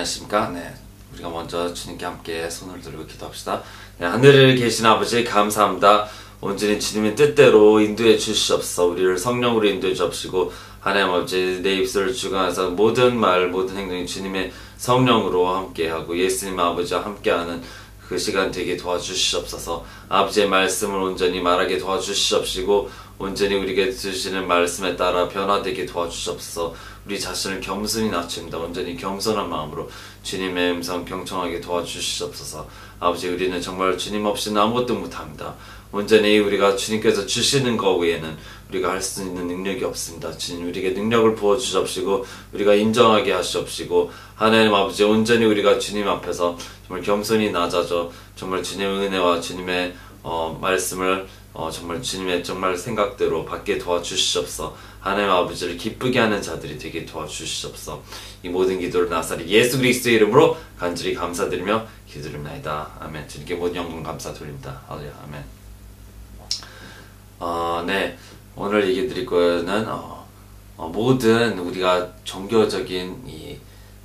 안녕하십니까? 네. 우리가 먼저 주님께 함께 손을 들고 기도합시다. 네, 하늘에 계신 아버지 감사합니다. 온전히 주님의 뜻대로 인도해 주시옵소서. 우리를 성령으로 인도해 주옵시고 하나님 아버지 내 입술을 주관해서 모든 말 모든 행동이 주님의 성령으로 함께하고 예수님 아버지와 함께하는 그 시간 되게 도와주시옵소서. 아버지의 말씀을 온전히 말하게 도와주시옵시고 온전히 우리에게 주시는 말씀에 따라 변화되게 도와주시옵소서. 우리 자신을 겸손히 낮춥니다. 온전히 겸손한 마음으로 주님의 음성 경청하게 도와주시옵소서. 아버지 우리는 정말 주님 없이는 아무것도 못합니다. 온전히 우리가 주님께서 주시는 것 외에는 우리가 할 수 있는 능력이 없습니다. 주님 우리에게 능력을 부어 주시옵시고 우리가 인정하게 하시옵시고 하나님 아버지 온전히 우리가 주님 앞에서 정말 겸손히 낮아져 정말 주님의 은혜와 주님의 어, 말씀을 어, 정말 주님의 정말 생각대로 받게 도와주시옵소서. 하나님 아버지를 기쁘게 하는 자들이 되게 도와주시옵소서. 이 모든 기도를 나사리 예수 그리스도의 이름으로 간절히 감사드리며 기도드립니다. 아멘. 주님께 모든 영광 감사 드립니다. 할렐루야. 아멘. 어, 네. 오늘 얘기 드릴 거는 어, 어, 모든 우리가 종교적인 이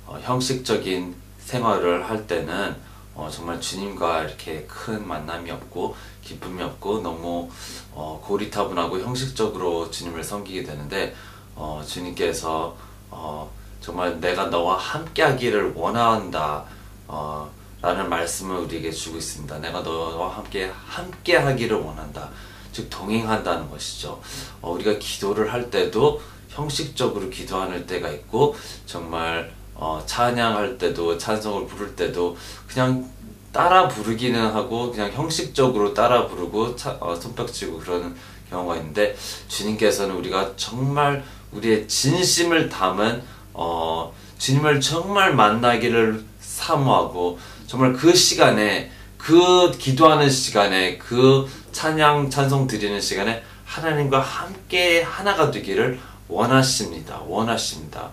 어, 형식적인 생활을 할 때는 어, 정말 주님과 이렇게 큰 만남이 없고 기쁨이 없고 너무 어, 고리타분하고 형식적으로 주님을 섬기게 되는데 어, 주님께서 어, 정말 내가 너와 함께하기를 원한다 어, 라는 말씀을 우리에게 주고 있습니다. 내가 너와 함께 함께하기를 원한다. 즉 동행한다는 것이죠. 어, 우리가 기도를 할 때도 형식적으로 기도하는 때가 있고 정말 어, 찬양할 때도 찬송을 부를 때도 그냥 따라 부르기는 하고 그냥 형식적으로 따라 부르고 차, 어, 손뼉치고 그러는 경우가 있는데 주님께서는 우리가 정말 우리의 진심을 담은 어, 주님을 정말 만나기를 사모하고 정말 그 시간에 그 기도하는 시간에 그 찬양 찬송 드리는 시간에 하나님과 함께 하나가 되기를 원하십니다. 원하십니다.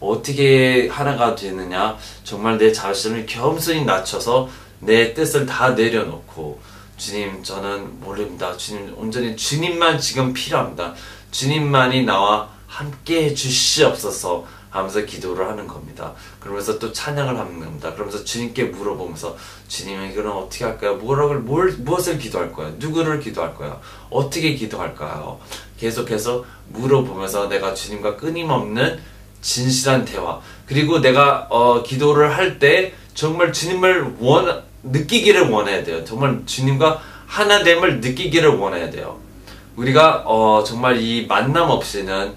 어떻게 하나가 되느냐? 정말 내 자신을 겸손히 낮춰서 내 뜻을 다 내려놓고 주님 저는 모릅니다. 주님 온전히 주님만 지금 필요합니다. 주님만이 나와 함께 해 주시옵소서 하면서 기도를 하는 겁니다. 그러면서 또 찬양을 하는 겁니다. 그러면서 주님께 물어보면서 주님 이거는 어떻게 할까요? 뭐라고 뭘 무엇을 기도할 거야? 누구를 기도할 거야? 어떻게 기도할까요? 계속해서 물어보면서 내가 주님과 끊임없는 진실한 대화 그리고 내가 어, 기도를 할 때 정말 주님을 원 느끼기를 원해야 돼요. 정말 주님과 하나됨을 느끼기를 원해야 돼요. 우리가 어, 정말 이 만남 없이는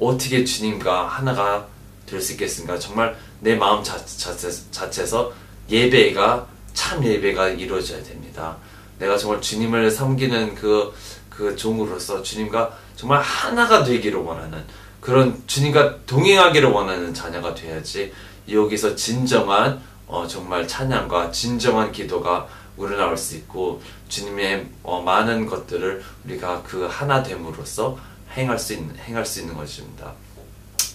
어떻게 주님과 하나가 될 수 있겠습니까? 정말 내 마음 자, 자체, 자체 에서 예배가 참 예배가 이루어져야 됩니다. 내가 정말 주님을 섬기는 그, 그 종으로서 주님과 정말 하나가 되기를 원하는 그런 주님과 동행하기를 원하는 자녀가 돼야지 여기서 진정한 어, 정말 찬양과 진정한 기도가 우러나올 수 있고 주님의 어, 많은 것들을 우리가 그 하나 됨으로써 행할 수 있는 행할 수 있는 것입니다.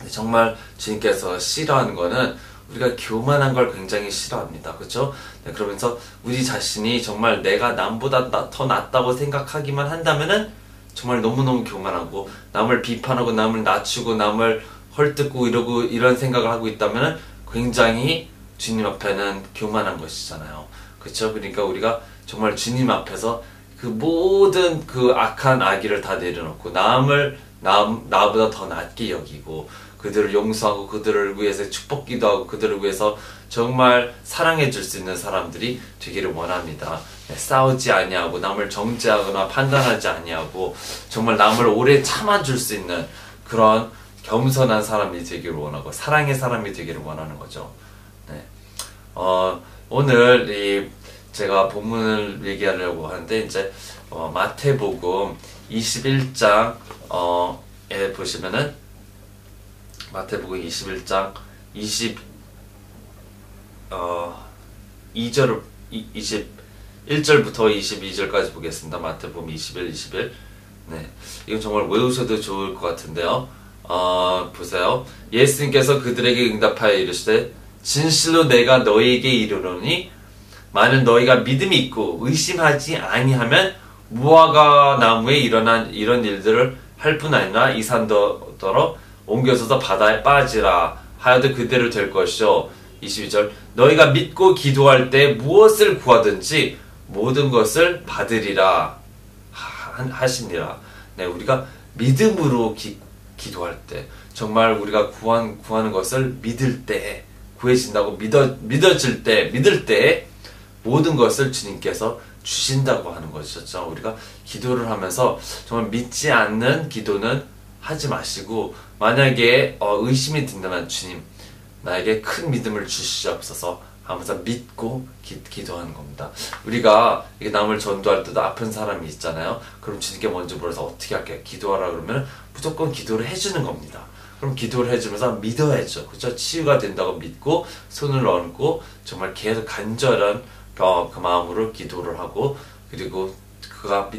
정말 주님께서 싫어하는 거는 우리가 교만한 걸 굉장히 싫어합니다. 그렇죠? 네, 그러면서 우리 자신이 정말 내가 남보다 나, 더 낫다고 생각하기만 한다면은 정말 너무너무 교만하고 남을 비판하고 남을 낮추고 남을 헐뜯고 이러고 이런 생각을 하고 있다면은 굉장히 주님 앞에는 교만한 것이잖아요. 그렇죠? 그러니까 우리가 정말 주님 앞에서 그 모든 그 악한 악의를 다 내려놓고 남을 남 나보다 더 낫게 여기고 그들을 용서하고 그들을 위해서 축복기도 하고 그들을 위해서 정말 사랑해 줄 수 있는 사람들이 되기를 원합니다. 네, 싸우지 아니하고 남을 정죄하거나 판단하지 아니하고 정말 남을 오래 참아줄 수 있는 그런 겸손한 사람이 되기를 원하고 사랑의 사람이 되기를 원하는 거죠. 네. 어, 오늘 이 제가 본문을 얘기하려고 하는데 이제 어, 마태복음 21장 어에 보시면은 마태복음 21장 20 어, 2절 21절부터 22절까지 보겠습니다. 마태복음 21, 21. 네. 이건 정말 외우셔도 좋을 것 같은데요. 어, 보세요. 예수님께서 그들에게 응답하여 이르시되 진실로 내가 너희에게 이르노니 만일 너희가 믿음이 있고 의심하지 아니하면 무화과 나무에 일어난 이런 일들을 할 뿐 아니라 이 산더러 옮겨서서 바다에 빠지라 하여도 그대로 될 것이요 22절 너희가 믿고 기도할 때 무엇을 구하든지 모든 것을 받으리라 하시니라. 네, 우리가 믿음으로 기, 기도할 때 정말 우리가 구한, 구하는 것을 믿을 때 구해진다고 믿어, 믿어질 때 믿을 때 모든 것을 주님께서 주신다고 하는 것이었죠. 우리가 기도를 하면서 정말 믿지 않는 기도는 하지 마시고 만약에 어, 의심이 든다면 주님 나에게 큰 믿음을 주시옵소서 하면서 믿고 기, 도하는 겁니다. 우리가 이게 남을 전도할 때도 아픈 사람이 있잖아요. 그럼 주님께 먼저 물어서 어떻게 할게요? 기도하라 그러면 무조건 기도를 해주는 겁니다. 그럼 기도를 해주면서 믿어야죠. 그죠? 치유가 된다고 믿고 손을 얹고 정말 계속 간절한 어, 그 마음으로 기도를 하고 그리고 그가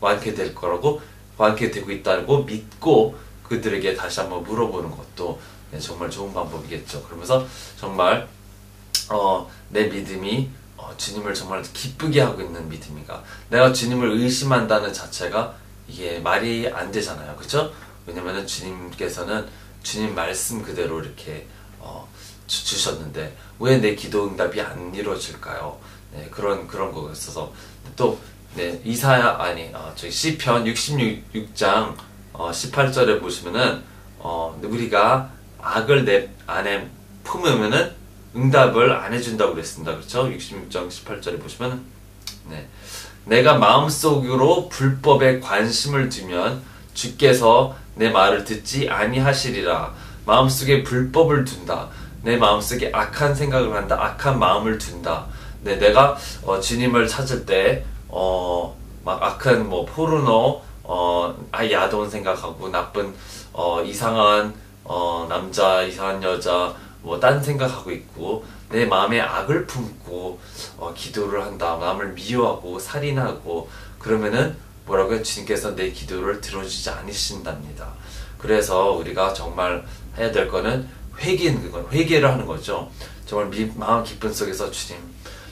완쾌될 거라고 완쾌되고 있다고 믿고 그들에게 다시 한번 물어보는 것도 네, 정말 좋은 방법이겠죠. 그러면서 정말 어, 내 믿음이 어, 주님을 정말 기쁘게 하고 있는 믿음이가 내가 주님을 의심한다는 자체가 이게 말이 안 되잖아요. 그렇죠? 왜냐면은 주님께서는 주님 말씀 그대로 이렇게 어, 주, 셨는데 왜 내 기도 응답이 안 이루어질까요? 네, 그런 그런 거가 있어서 또 네, 이사야 아니 어, 저기 시편 66장 어, 18절에 보시면은 어, 우리가 악을 내 안에 품으면은 응답을 안 해준다고 그랬습니다. 그렇죠? 66장 18절에 보시면 네. 내가 마음속으로 불법에 관심을 두면 주께서 내 말을 듣지 아니하시리라. 마음속에 불법을 둔다. 내 마음속에 악한 생각을 한다. 악한 마음을 둔다. 네, 내가 어, 주님을 찾을 때 어, 막 악한 뭐 포르노 어, 아 야돈 생각하고 나쁜 어, 이상한 어, 남자, 이상한 여자 뭐 딴 생각하고 있고 내 마음에 악을 품고 어, 기도를 한다. 마음을 미워하고 살인하고 그러면은 뭐라고요? 주님께서 내 기도를 들어주지 않으신답니다. 그래서 우리가 정말 해야 될 거는 회개인 건 회개를 하는 거죠. 정말 미, 마음 깊은 속에서 주님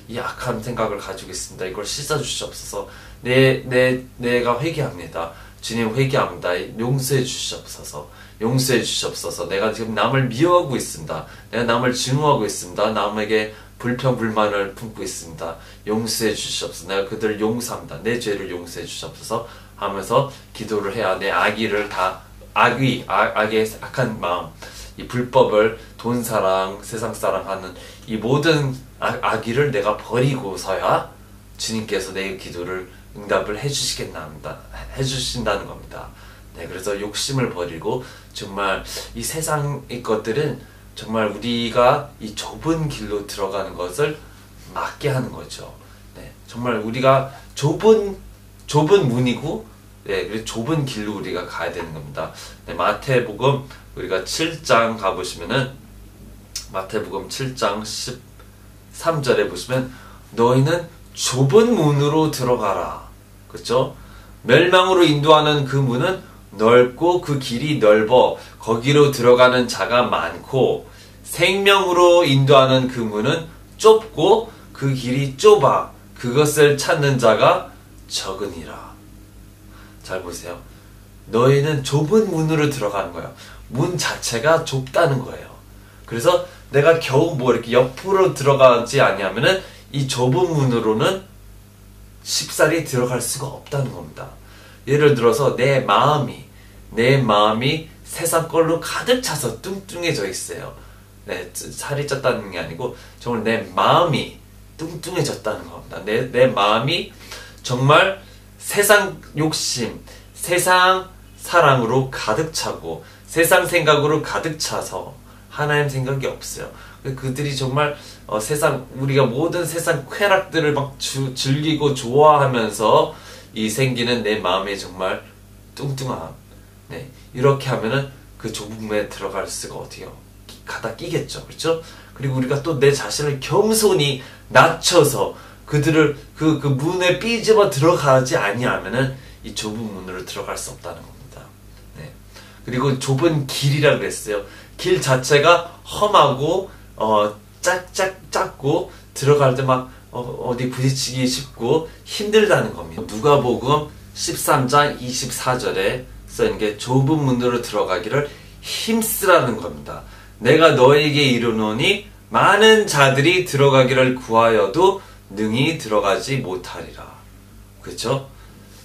이 악한 생각을 가지고 있습니다. 이걸 씻어 주시옵소서. 내, 내, 내가 회개합니다. 주님 회개합니다. 용서해 주시옵소서. 용서해 주시옵소서. 내가 지금 남을 미워하고 있습니다. 내가 남을 증오하고 있습니다. 남에게 불평 불만을 품고 있습니다. 용서해 주시옵소서. 내가 그들을 용서합니다. 내 죄를 용서해 주시옵소서. 하면서 기도를 해야 내 악의를 다 악의 악, 악의 악한 마음 이 불법을 돈 사랑 세상 사랑하는 이 모든 악, 악의를 내가 버리고서야 주님께서 내 기도를 응답을 해주시겠나 합니다. 해주신다는 겁니다. 네, 그래서 욕심을 버리고 정말 이 세상의 것들은 정말 우리가 이 좁은 길로 들어가는 것을 막게 하는 거죠. 네, 정말 우리가 좁은 좁은 문이고 네, 그리고 좁은 길로 우리가 가야 되는 겁니다. 네, 마태복음 우리가 7장 가보시면은 마태복음 7장 13절에 보시면 너희는 좁은 문으로 들어가라. 그렇죠? 멸망으로 인도하는 그 문은 넓고 그 길이 넓어 거기로 들어가는 자가 많고 생명으로 인도하는 그 문은 좁고 그 길이 좁아 그것을 찾는 자가 적으니라. 잘 보세요. 너희는 좁은 문으로 들어가는 거예요. 문 자체가 좁다는 거예요. 그래서 내가 겨우 뭐 이렇게 옆으로 들어가지 아니하면은 이 좁은 문으로는 쉽사리 들어갈 수가 없다는 겁니다. 예를 들어서 내 마음이 내 마음이 세상 걸로 가득 차서 뚱뚱해져 있어요. 네, 살이 쪘다는 게 아니고 정말 내 마음이 뚱뚱해졌다는 겁니다. 내, 내 마음이 정말 세상 욕심, 세상 사랑으로 가득 차고 세상 생각으로 가득 차서 하나님 생각이 없어요. 그들이 정말 어, 세상 우리가 모든 세상 쾌락들을 막 주, 즐기고 좋아하면서 이 생기는 내 마음에 정말 뚱뚱함. 네, 이렇게 하면은 그 좁은 문에 들어갈 수가 어떻게요? 가다 끼겠죠, 그렇죠? 그리고 우리가 또 내 자신을 겸손히 낮춰서 그들을 그, 그 문에 삐집어 들어가지 아니하면은 이 좁은 문으로 들어갈 수 없다는 겁니다. 네. 그리고 좁은 길이라 그랬어요. 길 자체가 험하고 어 짝짝 작고 들어갈 때 막 어, 디 부딪히기 쉽고 힘들다는 겁니다. 누가복음 13장 24절에 써있는 게 좁은 문으로 들어가기를 힘쓰라는 겁니다. 내가 너에게 이르노니 많은 자들이 들어가기를 구하여도 능히 들어가지 못하리라. 그렇죠?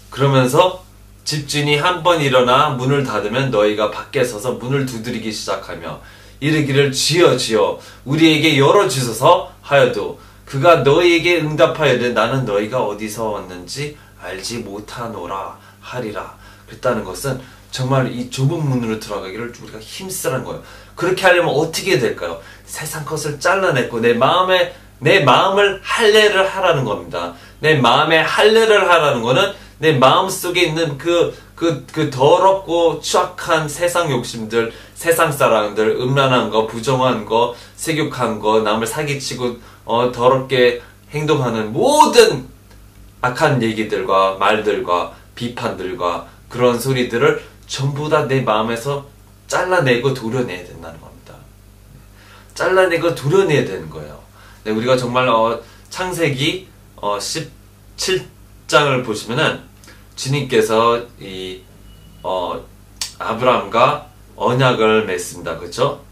그러면서 집주인이 한 번 일어나 문을 닫으면 너희가 밖에 서서 문을 두드리기 시작하며 이르기를 지어 지어 우리에게 열어 주소서 하여도 그가 너희에게 응답하여되 나는 너희가 어디서 왔는지 알지 못하노라 하리라. 그랬다는 것은 정말 이 좁은 문으로 들어가기를 우리가 힘쓰란 거예요. 그렇게 하려면 어떻게 될까요? 세상 것을 잘라냈고 내 마음에 내 마음을 할례를 하라는 겁니다. 내 마음에 할례를 하라는 거는 내 마음 속에 있는 그, 그, 그 더럽고 추악한 세상 욕심들, 세상 사랑들, 음란한 거, 부정한 거, 세욕한 거, 남을 사기치고, 어, 더럽게 행동하는 모든 악한 얘기들과 말들과 비판들과 그런 소리들을 전부 다 내 마음에서 잘라내고 도려내야 된다는 겁니다. 잘라내고 도려내야 되는 거예요. 네, 우리가 정말 어, 창세기 어, 17장을 보시면은 주님께서 이 어, 아브라함과 언약을 맺습니다. 그렇죠?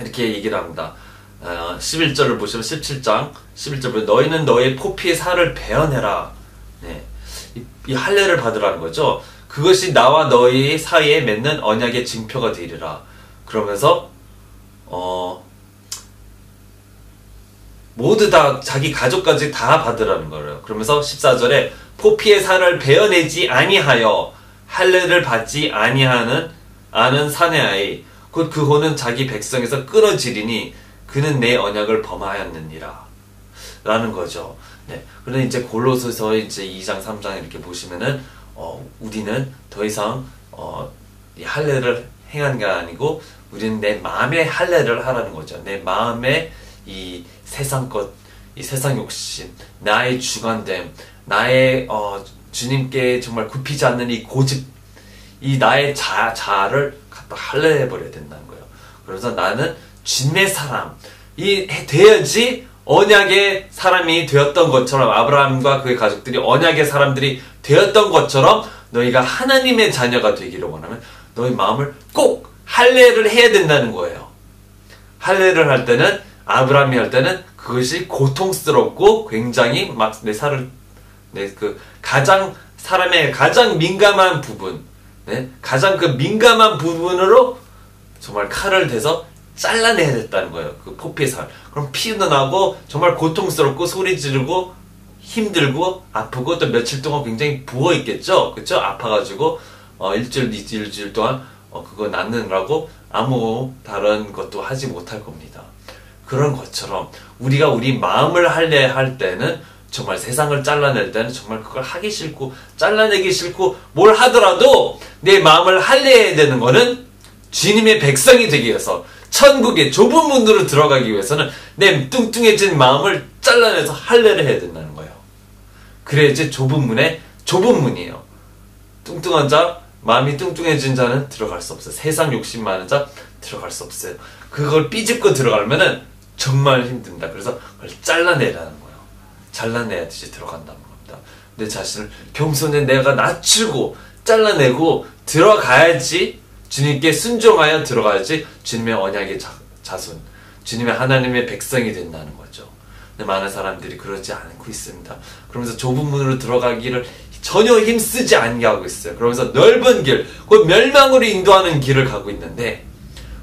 이렇게 얘기를 합니다. 어, 11절을 보시면 17장 11절 보면 너희는 너의 포피의 살을 베어내라. 네. 이, 이 할례를 받으라는 거죠. 그것이 나와 너희 사이에 맺는 언약의 증표가 되리라. 그러면서 어 모두 다 자기 가족까지 다 받으라는 거예요. 그러면서 14절에 포피의 살을 베어내지 아니하여 할례를 받지 아니하는 아는 사내아이 곧 그 호는 자기 백성에서 끊어지리니 그는 내 언약을 범하였느니라 라는 거죠. 네. 그런데 이제 골로새서 이제 2장 3장 이렇게 보시면은 어, 우리는 더 이상 어, 이 할례를 행한 게 아니고 우리는 내 마음의 할례를 하라는 거죠. 내 마음의 이 세상 것, 이 세상 욕심, 나의 주관됨, 나의 어, 주님께 정말 굽히지 않는 이 고집, 이 나의 자, 자아를 갖다 할례해 버려야 된다는 거예요. 그래서 나는 주님의 사람, 이 돼야지 언약의 사람이 되었던 것처럼 아브라함과 그의 가족들이 언약의 사람들이 되었던 것처럼 너희가 하나님의 자녀가 되기를 원하면 너희 마음을 꼭 할례를 해야 된다는 거예요. 할례를 할 때는 아브라함이 할 때는 그것이 고통스럽고 굉장히 막 내 살을 내 그 가장 사람의 가장 민감한 부분, 네? 가장 그 민감한 부분으로 정말 칼을 대서 잘라내야 됐다는 거예요. 그 포피의 살. 그럼 피도 나고 정말 고통스럽고 소리 지르고 힘들고 아프고 또 며칠 동안 굉장히 부어 있겠죠. 그렇죠? 아파가지고 어, 일주일, 일주일 동안 어, 그거 낫느라고 아무 다른 것도 하지 못할 겁니다. 그런 것처럼 우리가 우리 마음을 할래 할 때는 정말 세상을 잘라낼 때는 정말 그걸 하기 싫고 잘라내기 싫고 뭘 하더라도 내 마음을 할래야 되는 거는 주님의 백성이 되기 위해서 천국의 좁은 문으로 들어가기 위해서는 내 뚱뚱해진 마음을 잘라내서 할례를 해야 된다는 거예요. 그래야지 좁은 문에 좁은 문이에요. 뚱뚱한 자, 마음이 뚱뚱해진 자는 들어갈 수 없어요. 세상 욕심 많은 자 들어갈 수 없어요. 그걸 삐집고 들어가려면은 정말 힘듭니다. 그래서 그걸 잘라내라는 거예요. 잘라내야지 들어간다는 겁니다. 내 자신을 겸손에 내가 낮추고 잘라내고 들어가야지 주님께 순종하여 들어가야지 주님의 언약의 자, 자손, 주님의 하나님의 백성이 된다는 거죠. 근데 많은 사람들이 그러지 않고 있습니다. 그러면서 좁은 문으로 들어가기를 전혀 힘쓰지 않게 하고 있어요. 그러면서 넓은 길, 곧 멸망으로 인도하는 길을 가고 있는데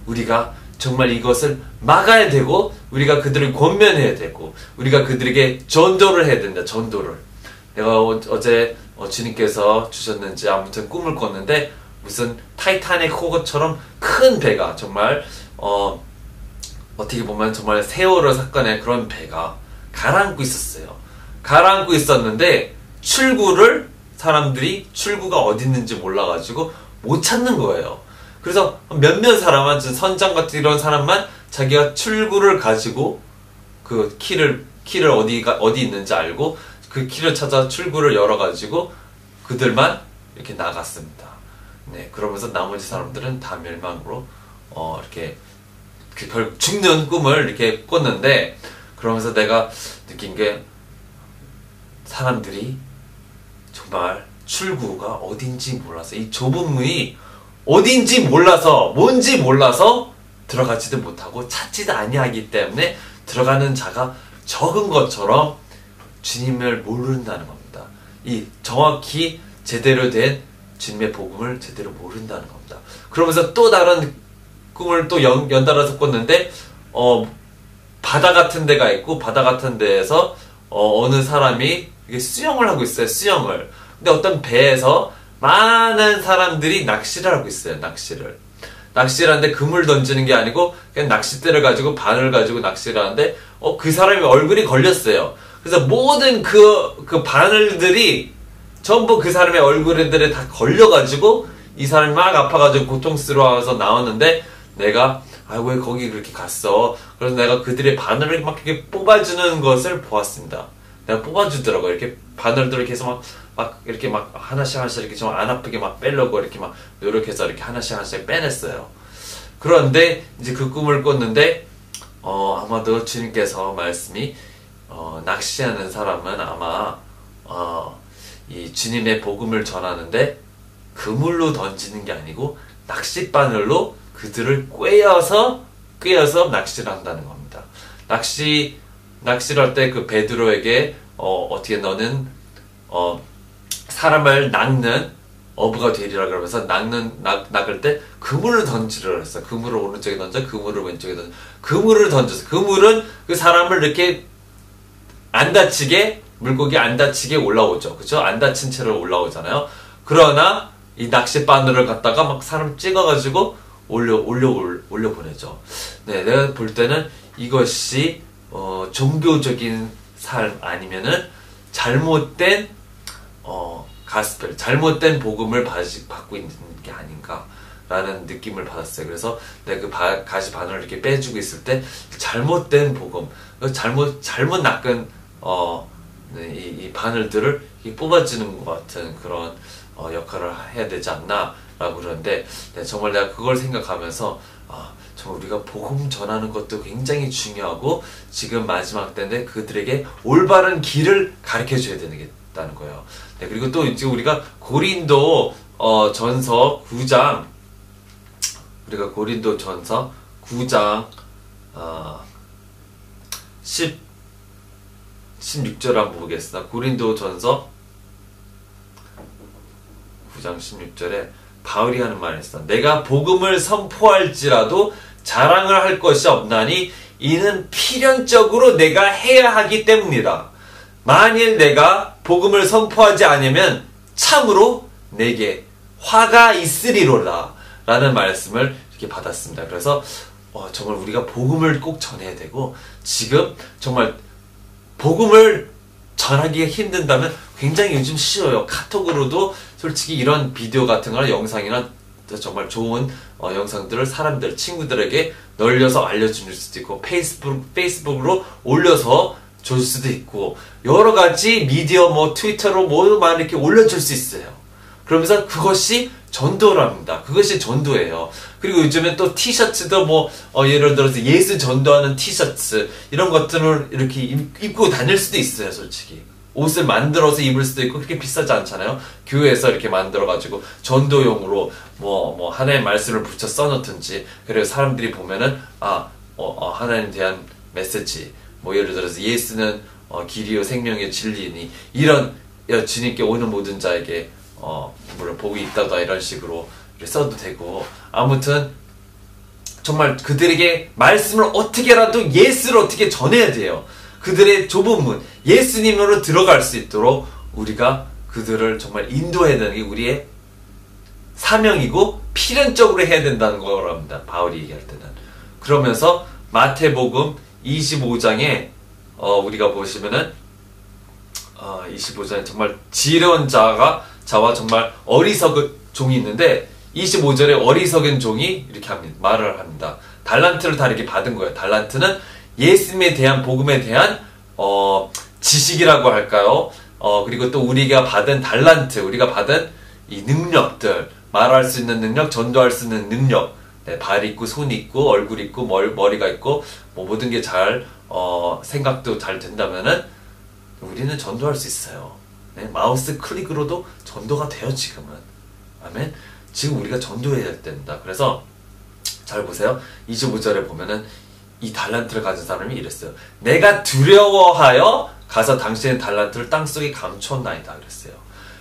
우리가 정말 이것을 막아야 되고 우리가 그들을 권면해야 되고 우리가 그들에게 전도를 해야 된다. 전도를. 내가 어, 제 어, 주님께서 주셨는지 아무튼 꿈을 꿨는데 무슨 타이타닉 호거처럼 큰 배가 정말 어 어떻게 보면 정말 세월호 사건의 그런 배가 가라앉고 있었어요. 가라앉고 있었는데 출구를 사람들이 출구가 어디 있는지 몰라가지고 못 찾는 거예요. 그래서 몇몇 사람은 선장 같은 이런 사람만 자기가 출구를 가지고 그 키를 키를 어디가 어디 있는지 알고 그 키를 찾아 출구를 열어가지고 그들만 이렇게 나갔습니다. 네, 그러면서 나머지 사람들은 다 멸망으로 어, 이렇게 그 죽는 꿈을 이렇게 꿨는데 그러면서 내가 느낀 게 사람들이 정말 출구가 어딘지 몰라서 이 좁은 문이 어딘지 몰라서 뭔지 몰라서 들어가지도 못하고 찾지도 아니하기 때문에 들어가는 자가 적은 것처럼 주님을 모른다는 겁니다. 이 정확히 제대로 된 주님의 복음을 제대로 모른다는 겁니다. 그러면서 또 다른 꿈을 또 연, 연달아서 꿨는데 어 바다 같은 데가 있고 바다 같은 데에서 어, 어느 사람이 수영을 하고 있어요. 수영을. 근데 어떤 배에서 많은 사람들이 낚시를 하고 있어요. 낚시를. 낚시를 하는데 그물 던지는 게 아니고 그냥 낚싯대를 가지고 바늘 가지고 낚시를 하는데 어, 그 사람이 얼굴이 걸렸어요. 그래서 모든 그, 그 바늘들이 전부 그 사람의 얼굴들에 다 걸려가지고 이 사람이 막 아파가지고 고통스러워서 나왔는데 내가 아 왜 거기 그렇게 갔어? 그래서 내가 그들의 바늘을 막 이렇게 뽑아주는 것을 보았습니다. 내가 뽑아주더라고 이렇게 바늘들을 계속 막, 막 이렇게 막 하나씩 하나씩 이렇게 좀 안 아프게 막 빼려고 이렇게 막 노력해서 이렇게 하나씩 하나씩 빼냈어요. 그런데 이제 그 꿈을 꿨는데 어 아마도 주님께서 말씀이 어, 낚시하는 사람은 아마 어, 이 주님의 복음을 전하는데 그물로 던지는 게 아니고 낚싯바늘로 그들을 꿰어서 꿰어서 낚시를 한다는 겁니다. 낚시 낚시를 할 때 그 베드로에게 어, 어떻게 너는 어, 사람을 낚는 어부가 되리라 그러면서 낚는 낚, 낚을 때 그물을 던지라 그랬어. 그물을 오른쪽에 던져, 그물을 왼쪽에 던져. 그물을 던져서 그물은 그 사람을 이렇게 안 다치게 물고기 안 다치게 올라오죠. 그죠? 안 다친 채로 올라오잖아요. 그러나 이 낚시 바늘을 갖다가 막 사람 찍어가지고 올려 올려 올려 보내죠. 네, 내가 볼 때는 이것이 어, 종교적인 삶 아니면은 잘못된 어, 가스펠, 잘못된 복음을 받고 있는 게 아닌가라는 느낌을 받았어요. 그래서 내가 그 바, 가시 바늘을 이렇게 빼주고 있을 때 잘못된 복음, 잘못 잘못 낚은 어, 네, 이, 이, 바늘들을 뽑아주는 것 같은 그런 어, 역할을 해야 되지 않나라고 그러는데 네, 정말 내가 그걸 생각하면서 아, 정말 우리가 복음 전하는 것도 굉장히 중요하고 지금 마지막 때인데 그들에게 올바른 길을 가르쳐 줘야 되겠다는 거예요. 네, 그리고 또 이제 우리가 고린도 어, 전서 9장 우리가 고린도 전서 9장 어, 10 16절 한번 보겠습니다. 고린도 전서 9장 16절에 바울이 하는 말이 있어. 내가 복음을 선포할지라도 자랑을 할 것이 없나니 이는 필연적으로 내가 해야 하기 때문이다. 만일 내가 복음을 선포하지 않으면 참으로 내게 화가 있으리로다. 라는 말씀을 이렇게 받았습니다. 그래서 어, 정말 우리가 복음을 꼭 전해야 되고 지금 정말 복음을 전하기가 힘든다면 굉장히 요즘 쉬워요. 카톡으로도 솔직히 이런 비디오 같은 거나 영상이나 정말 좋은 어, 영상들을 사람들, 친구들에게 널려서 알려줄 수도 있고 페이스북, 페이스북으로 올려서 줄 수도 있고 여러 가지 미디어 뭐 트위터로 뭐만 이렇게 올려줄 수 있어요. 그러면서 그것이 전도랍니다. 그것이 전도예요. 그리고 요즘에 또 티셔츠도 뭐 어, 예를 들어서 예수 전도하는 티셔츠 이런 것들을 이렇게 입 고 다닐 수도 있어요, 솔직히. 옷을 만들어서 입을 수도 있고 그렇게 비싸지 않잖아요. 교회에서 이렇게 만들어 가지고 전도용으로 뭐 뭐 하나의 말씀을 붙여 써놓든지 그래서 사람들이 보면은 아 어, 어, 하나님 대한 메시지 뭐 예를 들어서 예수는 어, 길이요 생명의 진리니 이런 주님께 오는 모든 자에게 어, 물론 복이 있다다 이런 식으로 써도 되고 아무튼 정말 그들에게 말씀을 어떻게라도 예수를 어떻게 전해야 돼요. 그들의 좁은 문, 예수님으로 들어갈 수 있도록 우리가 그들을 정말 인도해야 되는 게 우리의 사명이고 필연적으로 해야 된다는 거랍니다. 바울이 얘기할 때는. 그러면서 마태복음 25장에 어, 우리가 보시면은 어, 25장에 정말 지혜로운 자가 자와 정말 어리석은 종이 있는데 25절에 어리석은 종이 이렇게 합니다. 말을 합니다. 달란트를 다 이렇게 받은 거예요. 달란트는 예수님에 대한 복음에 대한 어, 지식이라고 할까요? 어, 그리고 또 우리가 받은 달란트, 우리가 받은 이 능력들, 말할 수 있는 능력, 전도할 수 있는 능력, 네, 발 있고 손 있고 얼굴 있고 머리, 가 있고 뭐 모든 게잘 어, 생각도 잘 된다면은 우리는 전도할 수 있어요. 네, 마우스 클릭으로도 전도가 돼요 지금은. 아멘. 지금 우리가 전도해야 된다. 그래서 잘 보세요. 25절에 보면은 이 달란트를 가진 사람이 이랬어요. 내가 두려워하여 가서 당신의 달란트를 땅속에 감추었나이다 그랬어요.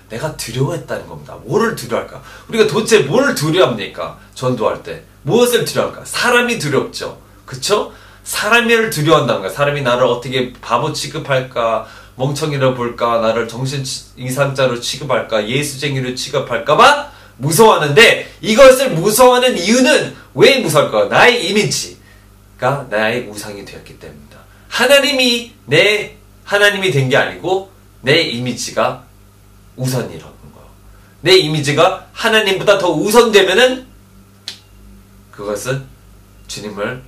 내가 두려워했다는 겁니다. 뭐를 두려워할까? 우리가 도대체 뭘 두려워합니까? 전도할 때. 무엇을 두려워할까? 사람이 두렵죠. 그쵸? 사람을 두려워한다는 거야. 사람이 나를 어떻게 바보 취급할까? 멍청이라 볼까? 나를 정신 이상자로 취급할까? 예수쟁이로 취급할까봐 무서워하는데 이것을 무서워하는 이유는 왜 무서울까? 나의 이미지가 나의 우상이 되었기 때문이다. 하나님이 내 하나님이 된 게 아니고 내 이미지가 우선이라는 거야. 내 이미지가 하나님보다 더 우선되면은 그것은 주님을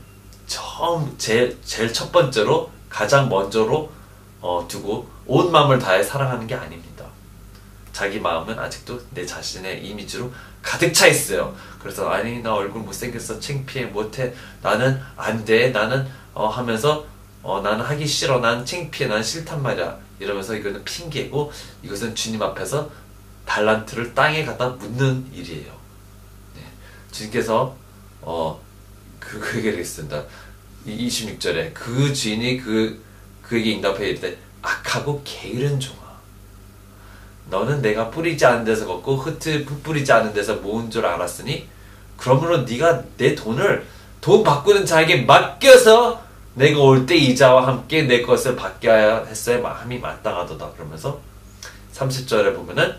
처음 제일, 제일 첫 번째로 가장 먼저로 어, 두고 온 마음을 다해 사랑하는 게 아닙니다. 자기 마음은 아직도 내 자신의 이미지로 가득 차 있어요. 그래서 아니 나 얼굴 못생겼어 창피해 못해 나는 안돼 나는 어, 하면서 어, 나는 하기 싫어 난 창피해 난 싫단 말이야 이러면서 이거는 핑계고 이것은 주님 앞에서 달란트를 땅에 갖다 묻는 일이에요. 네. 주님께서 어, 그, 그 얘기를 했습니다. 26절에 그 주인이 그, 그에게 응답해 이르되 악하고 게으른 종아 너는 내가 뿌리지 않은 데서 걷고 흩트 뿌리지 않은 데서 모은 줄 알았으니 그러므로 네가 내 돈을 돈 바꾸는 자에게 맡겨서 내가 올 때 이자와 함께 내 것을 하여 했어야 마음이 마땅하도다 그러면서 30절에 보면은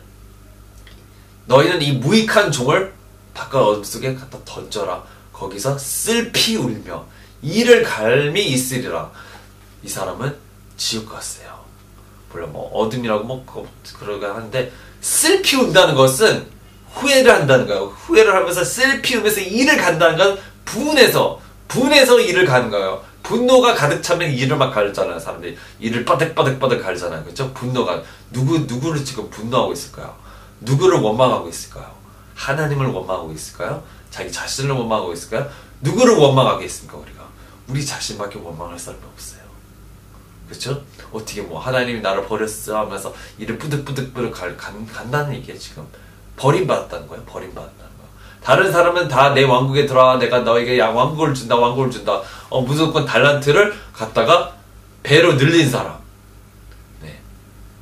너희는 이 무익한 종을 바깥 어둠 속에 갖다 던져라 거기서 슬피 울며 이를 갈미 있으리라. 이 사람은 지옥 갔어요. 물론 뭐 어둠이라고 뭐 그러가 하는데 슬피 운다는 것은 후회를 한다는 거예요. 후회를 하면서 슬피 우면서 일을 간다는 건 분해서 분해서 일을 가는 거예요. 분노가 가득 차면 일을 막 갈잖아요. 사람들이 일을 빠득빠득빠득 갈잖아요. 그렇죠? 분노가 누구 누구를 지금 분노하고 있을까요? 누구를 원망하고 있을까요? 하나님을 원망하고 있을까요? 자기 자신을 원망하고 있을까요? 누구를 원망하게 있습니까 우리가? 우리 자신밖에 원망할 사람이 없어요. 그렇죠? 어떻게 뭐 하나님이 나를 버렸어 하면서 이를 뿌득뿌득뿌득 간다는 얘기에 지금 버림받았다는 거예요. 버림받았다는 거. 다른 사람은 다 내 왕국에 들어와 내가 너에게 왕국을 준다 왕국을 준다. 어, 무조건 달란트를 갖다가 배로 늘린 사람. 네.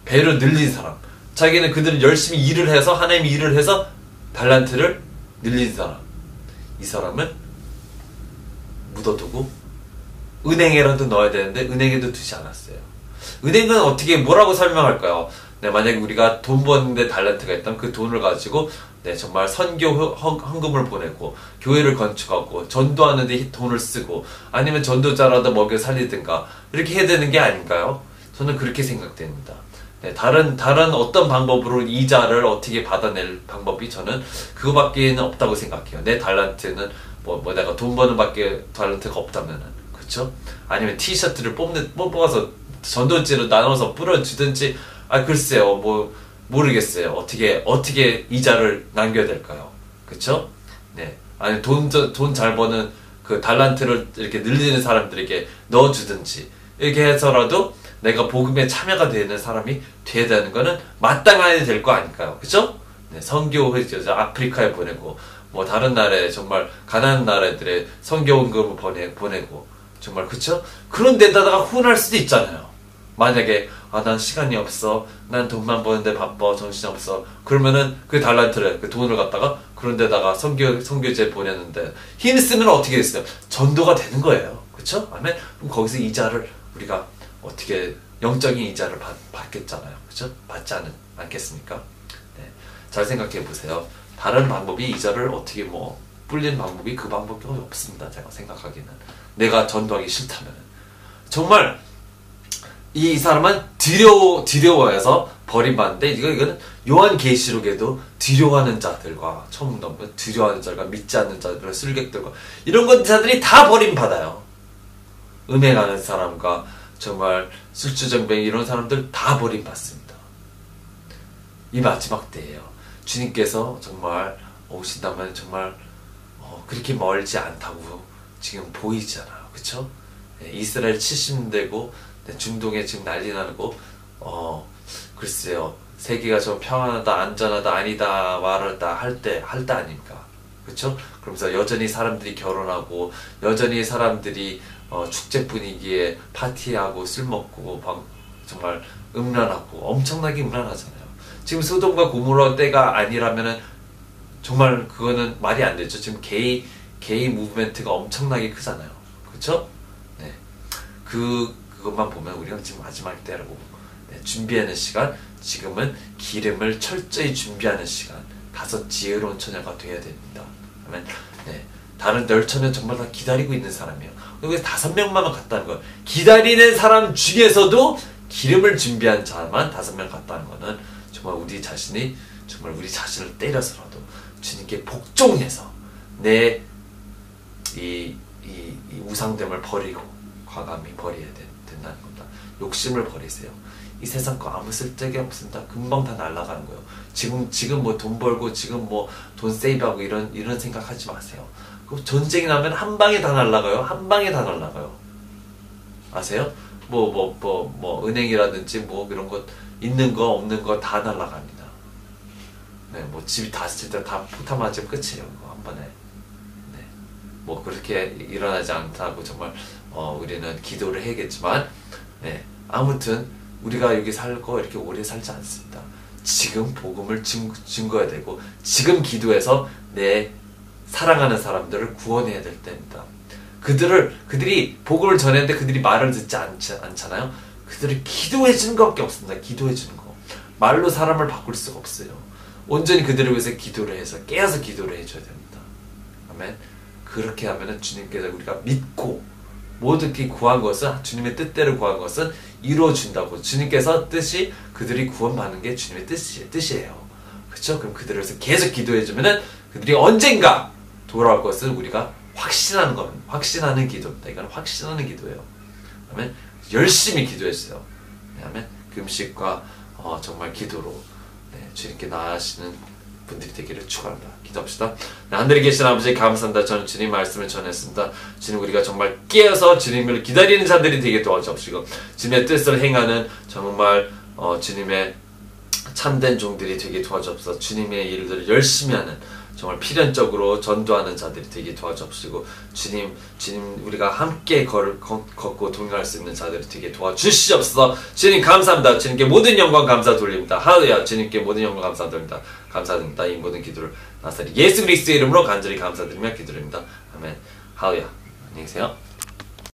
배로 늘린 사람. 자기는 그들은 열심히 일을 해서 하나님이 일을 해서 달란트를 늘린 사람. 이 사람은 묻어두고 은행에라도 넣어야 되는데 은행에도 두지 않았어요. 은행은 어떻게 뭐라고 설명할까요? 네, 만약에 우리가 돈 버는데 달란트가 있다면 그 돈을 가지고 네, 정말 선교 헌금을 보내고 교회를 건축하고 전도하는 데 돈을 쓰고 아니면 전도자라도 먹여 살리든가 이렇게 해야 되는 게 아닌가요? 저는 그렇게 생각됩니다. 네, 다른 다른 어떤 방법으로 이자를 어떻게 받아낼 방법이 저는 그거밖에는 없다고 생각해요. 내 달란트는 뭐, 뭐 내가 돈 버는 밖에 달란트가 없다면은 그쵸? 아니면 티셔츠를 뽑는, 뽑아서 전도지로 나눠서 뿌려주든지, 아, 글쎄요, 뭐, 모르겠어요. 어떻게, 어떻게 이자를 남겨야 될까요? 그쵸? 네. 아니, 돈, 돈 잘 버는 그 달란트를 이렇게 늘리는 사람들에게 넣어주든지, 이렇게 해서라도 내가 복음에 참여가 되는 사람이 돼야 되는 거는 마땅해야 될거 아닐까요? 그쵸? 네, 성교 회죠. 아프리카에 보내고, 뭐 다른 나라에 정말 가난한 나라들의 성교 원금을 보내, 보내고 정말 그쵸? 그런 데다가 후원할 수도 있잖아요. 만약에 아 난 시간이 없어 난 돈만 버는데 바빠 정신이 없어 그러면은 그 달란트를 그 돈을 갖다가 그런 데다가 성교 성교제 보냈는데 힘 쓰면 어떻게 됐어요? 전도가 되는 거예요. 그쵸? 아멘. 그럼 거기서 이자를 우리가 어떻게 영적인 이자를 받, 받겠잖아요. 그쵸? 받지 않, 않겠습니까? 네. 잘 생각해 보세요. 다른 방법이 이자를 어떻게 뭐 불리는 방법이 그 방법이 없습니다. 제가 생각하기는. 내가 전도하기 싫다면 정말 이 사람은 두려워 두려워해서 버림받는데 이거 이거는 요한 계시록에도 두려워하는 자들과 처음 넘은 두려워하는 자들과 믿지 않는 자들과 술객들과 이런 것 자들이 다 버림받아요. 음행하는 사람과 정말 술주정뱅 이런 사람들 다 버림받습니다. 이 마지막 때예요. 주님께서 정말 오신다면 정말 어, 그렇게 멀지 않다고 지금 보이잖아요. 그쵸? 네, 이스라엘 70대고 네, 중동에 지금 난리 나고 어 글쎄요 세계가 좀 평안하다 안전하다 아니다 말하다 할 때 할 때 아닙니까? 그렇죠? 그러면서 여전히 사람들이 결혼하고 여전히 사람들이 어, 축제 분위기에 파티하고 술 먹고 방, 정말 음란하고 엄청나게 음란하잖아요. 지금 소돔과 고모라 때가 아니라면은 정말 그거는 말이 안 되죠. 지금 게이 게이 무브멘트가 엄청나게 크잖아요. 그렇죠? 네. 그 그것만 보면 우리가 지금 마지막 때라고 네, 준비하는 시간. 지금은 기름을 철저히 준비하는 시간. 다섯 지혜로운 처녀가 되어야 됩니다. 그러면 네. 다른 열 처녀 정말 다 기다리고 있는 사람이에요. 여기 다섯 명만 갔다는 거예요. 기다리는 사람 중에서도 기름을 준비한 자만 다섯 명 갔다는 거는 정말 우리 자신이 정말 우리 자신을 때려서라도 주님께 복종해서 내 이, 이, 이 우상됨을 버리고 과감히 버려야 된, 된다는 겁니다. 욕심을 버리세요. 이 세상 거 아무 쓸데기 없습니다. 금방 다 날아가는 거예요. 지금 지금 뭐 돈 벌고 지금 뭐 돈 세이브하고 이런 이런 생각하지 마세요. 그 전쟁이 나면 한 방에 다 날아가요. 한 방에 다 날아가요. 아세요? 뭐 뭐 뭐 뭐 은행이라든지 뭐 이런 것 있는 거 없는 거 다 날아갑니다. 네, 뭐 집이 닿았을 때다 폭탄 맞으면 끝이에요. 한 번에. 네. 뭐 그렇게 일어나지 않다고 정말 어, 우리는 기도를 해야겠지만 네. 아무튼 우리가 여기 살고 이렇게 오래 살지 않습니다. 지금 복음을 증, 증거해야 되고 지금 기도해서 내 사랑하는 사람들을 구원해야 될 때입니다. 그들을 그들이 복음을 전했는데 그들이 말을 듣지 않지, 않잖아요. 그들을 기도해 주는 것밖에 없습니다. 기도해 주는 거. 말로 사람을 바꿀 수가 없어요. 온전히 그들을 위해서 기도를 해서 깨어서 기도를 해줘야 됩니다. 아멘. 그렇게 하면은 주님께서 우리가 믿고 모두게 구한 것은 주님의 뜻대로 구한 것은 이루어준다고 주님께서 뜻이 그들이 구원받는 게 주님의 뜻이, 뜻이에요. 그렇죠? 그럼 그들을 위해서 계속 기도해주면은 그들이 언젠가 돌아올 것을 우리가 확신하는 겁니다. 확신하는 기도입니다. 이건 확신하는 기도예요. 그러면 열심히 기도했어요. 왜냐하면 금식과 어, 정말 기도로 네, 주님께 나아가시는 분들이 되기를 축원합니다. 기도합시다. 네, 하늘에 계신 아버지 감사합니다. 저는 주님 말씀을 전했습니다. 주님 우리가 정말 깨어서 주님을 기다리는 자들이 되게 도와주시고 주님의 뜻을 행하는 정말 어, 주님의 참된 종들이 되게 도와주옵소서. 주님의 일들을 열심히 하는 정말 필연적으로 전도하는 자들이 되게 도와주옵시고 주님 주님 우리가 함께 걸, 걷고 동행할 수 있는 자들이 되게 도와주시옵소서. 주님 감사합니다. 주님께 모든 영광 감사 돌립니다. 하루야. 주님께 모든 영광 감사 돌립니다. 감사드립니다. 이 모든 기도를 나사리 예수 그리스도의 이름으로 간절히 감사드리며 기도드립니다. 아멘. 하루야. 안녕히 계세요